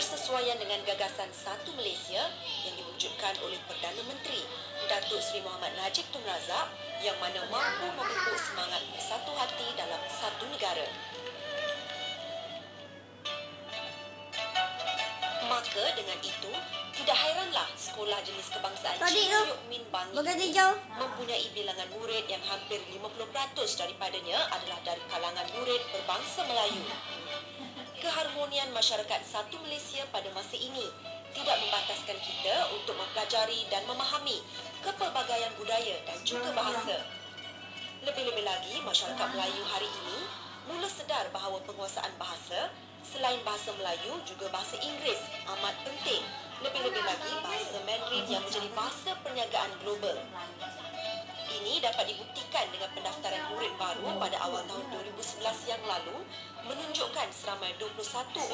Bersesuaian dengan gagasan Satu Malaysia yang diwujudkan oleh Perdana Menteri Datuk Seri Muhammad Najib Tun Razak yang mana mampu memupuk semangat satu hati dalam satu negara. Maka dengan itu, tidak hairanlah sekolah jenis kebangsaan tu, Yok Min Bangi mempunyai bilangan murid yang hampir 50% daripadanya adalah dari kalangan murid berbangsa Melayu. Keharmonian masyarakat satu Malaysia pada masa ini tidak membataskan kita untuk mempelajari dan memahami kepelbagaian budaya dan juga bahasa. Lebih-lebih lagi, masyarakat Melayu hari ini mula sedar bahawa penguasaan bahasa selain bahasa Melayu juga bahasa Inggeris amat penting. Lebih-lebih lagi bahasa Mandarin yang menjadi bahasa perniagaan global. Ini dapat dibuktikan dengan pendaftaran murid baru pada awal tahun 2011 yang lalu menunjukkan seramai 21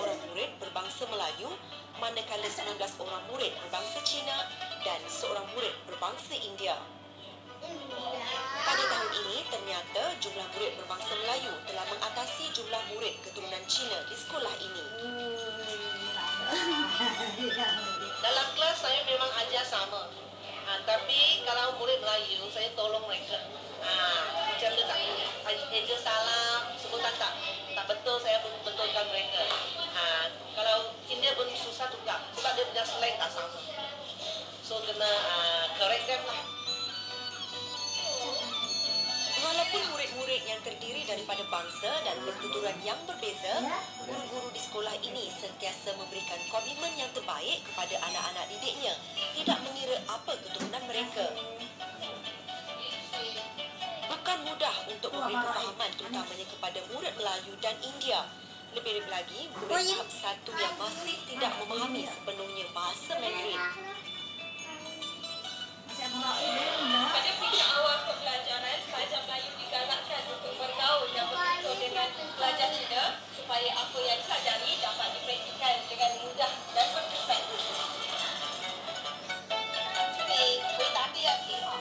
orang murid berbangsa Melayu manakala 19 orang murid berbangsa Cina dan seorang murid berbangsa India. Pada tahun ini, ternyata jumlah murid berbangsa Melayu telah mengatasi jumlah murid keturunan Cina di sekolah ini. Dalam kelas saya memang ajar sama. Ha, tapi kalau murid Melayu, saya tolong Walaupun murid-murid yang terdiri daripada bangsa dan bertuturan yang berbeza, guru-guru di sekolah ini sentiasa memberikan komitmen yang terbaik kepada anak-anak didiknya, tidak mengira apa keturunan mereka. Bukan mudah untuk memberi kefahaman terutamanya kepada murid Melayu dan India. Lebih-lebih lagi, murid tahap satu yang masih tidak memahami sepenuhnya bahasa Mandarin. Pada awal pembelajaran, pelajar Melayu digalakkan untuk bergaul dan bertutur dengan pelajar Cina supaya apa yang dipelajari dapat dipraktikkan dengan mudah dan berkesan.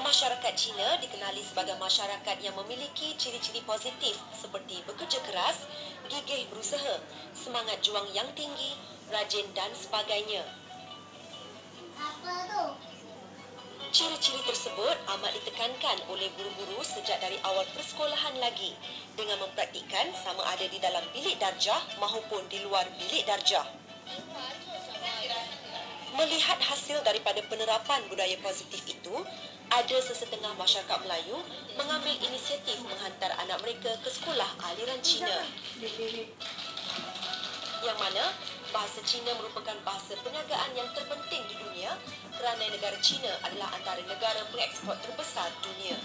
Masyarakat Cina dikenali sebagai masyarakat yang memiliki ciri-ciri positif seperti bekerja keras, gigih berusaha, semangat juang yang tinggi, rajin dan sebagainya. Apa tu? Ciri-ciri tersebut amat ditekankan oleh guru-guru sejak dari awal persekolahan lagi dengan mempraktikkan sama ada di dalam bilik darjah maupun di luar bilik darjah. Melihat hasil daripada penerapan budaya positif itu, ada sesetengah masyarakat Melayu mengambil inisiatif menghantar anak mereka ke sekolah aliran Cina. Yang mana bahasa Cina merupakan bahasa perniagaan yang terpenting di dunia kerana negara China adalah antara negara pengeksport terbesar dunia.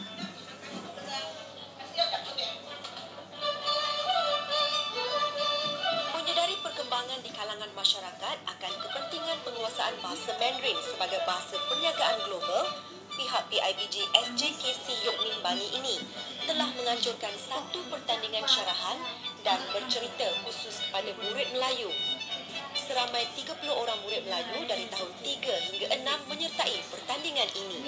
Menyedari perkembangan di kalangan masyarakat akan kepentingan penguasaan bahasa Mandarin sebagai bahasa perniagaan global, pihak PIBG SJKC Yok Min Bani ini telah menganjurkan satu pertandingan syarahan dan bercerita khusus kepada murid Melayu seramai 30 orang murid Melayu dari tahun 3 hingga 6 menyertai pertandingan ini.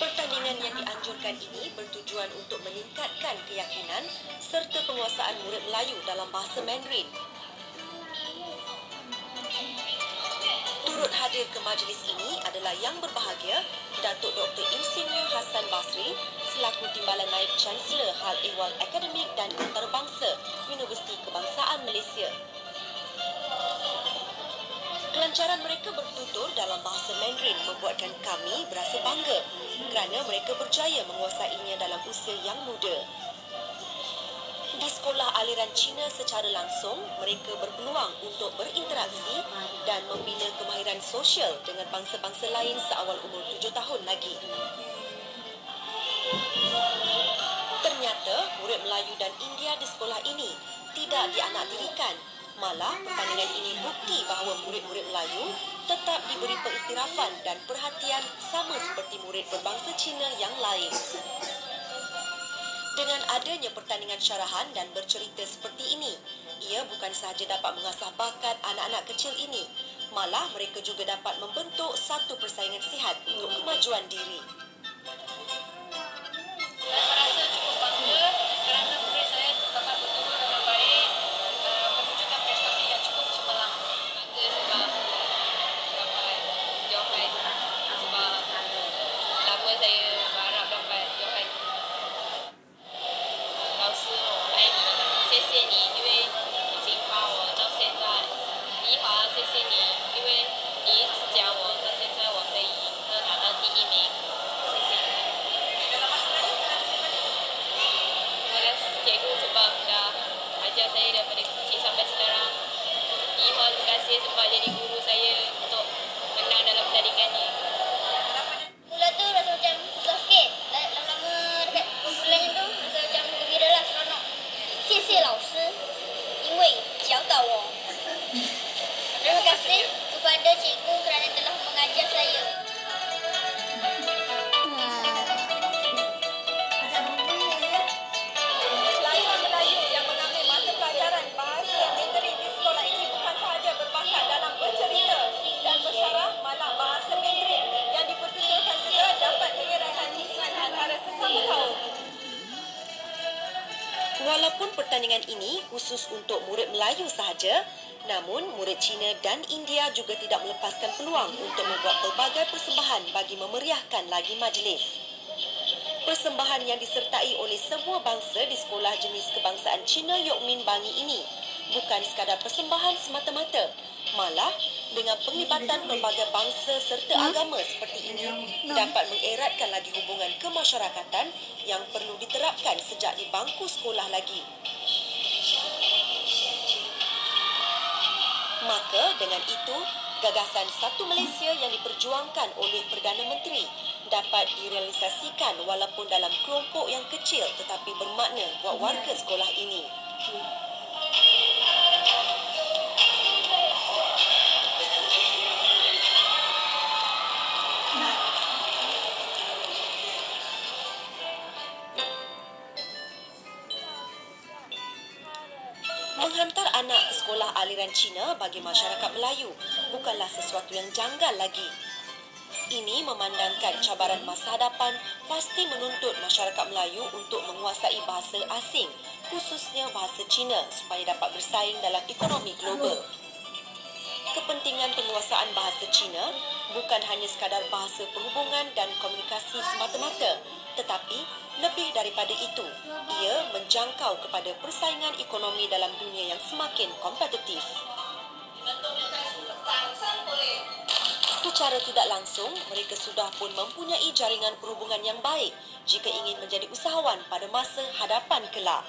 Pertandingan yang dianjurkan ini bertujuan untuk meningkatkan keyakinan serta penguasaan murid Melayu dalam bahasa Mandarin Turut hadir ke majlis ini adalah yang berbahagia Datuk Dr. Insinyur Hassan Basri selaku Timbalan Naib Chancellor Hal Ehwal Akademik dan Antarabangsa Universiti Kebangsaan Malaysia. Kelancaran mereka bertutur dalam bahasa Mandarin membuatkan kami berasa bangga kerana mereka berjaya menguasainya dalam usia yang muda. Di sekolah aliran Cina secara langsung, mereka berpeluang untuk berinteraksi dan membina kemahiran sosial dengan bangsa-bangsa lain seawal umur tujuh tahun lagi. Ternyata, murid Melayu dan India di sekolah ini tidak dianaktirikan. Malah, pertandingan ini bukti bahawa murid-murid Melayu tetap diberi pengiktirafan dan perhatian sama seperti murid berbangsa Cina yang lain. Dengan adanya pertandingan syarahan dan bercerita seperti ini, ia bukan sahaja dapat mengasah bakat anak-anak kecil ini, Malah mereka juga dapat membentuk satu persaingan sihat untuk kemajuan diri. Saya merasa cukup Walaupun pertandingan ini khusus untuk murid Melayu sahaja, namun murid Cina dan India juga tidak melepaskan peluang untuk membuat pelbagai persembahan bagi memeriahkan lagi majlis. Persembahan yang disertai oleh semua bangsa di sekolah jenis kebangsaan Cina Yok Min Bangi ini bukan sekadar persembahan semata-mata, malah dengan penglibatan pelbagai bangsa serta agama seperti ini dapat mengeratkan lagi hubungan kemasyarakatan yang perlu diterapkan sejak di bangku sekolah lagi. Maka dengan itu, gagasan Satu Malaysia yang diperjuangkan oleh Perdana Menteri dapat direalisasikan walaupun dalam kelompok yang kecil tetapi bermakna buat warga sekolah ini. Anak sekolah aliran Cina bagi masyarakat Melayu bukanlah sesuatu yang janggal lagi. Ini memandangkan cabaran masa hadapan pasti menuntut masyarakat Melayu untuk menguasai bahasa asing, khususnya bahasa Cina supaya dapat bersaing dalam ekonomi global. Kepentingan penguasaan bahasa Cina bukan hanya sekadar bahasa perhubungan dan komunikasi semata-mata, tetapi lebih daripada itu, ia menjangkau kepada persaingan ekonomi dalam dunia yang semakin kompetitif. Secara tidak langsung, mereka sudah pun mempunyai jaringan perhubungan yang baik jika ingin menjadi usahawan pada masa hadapan kelak.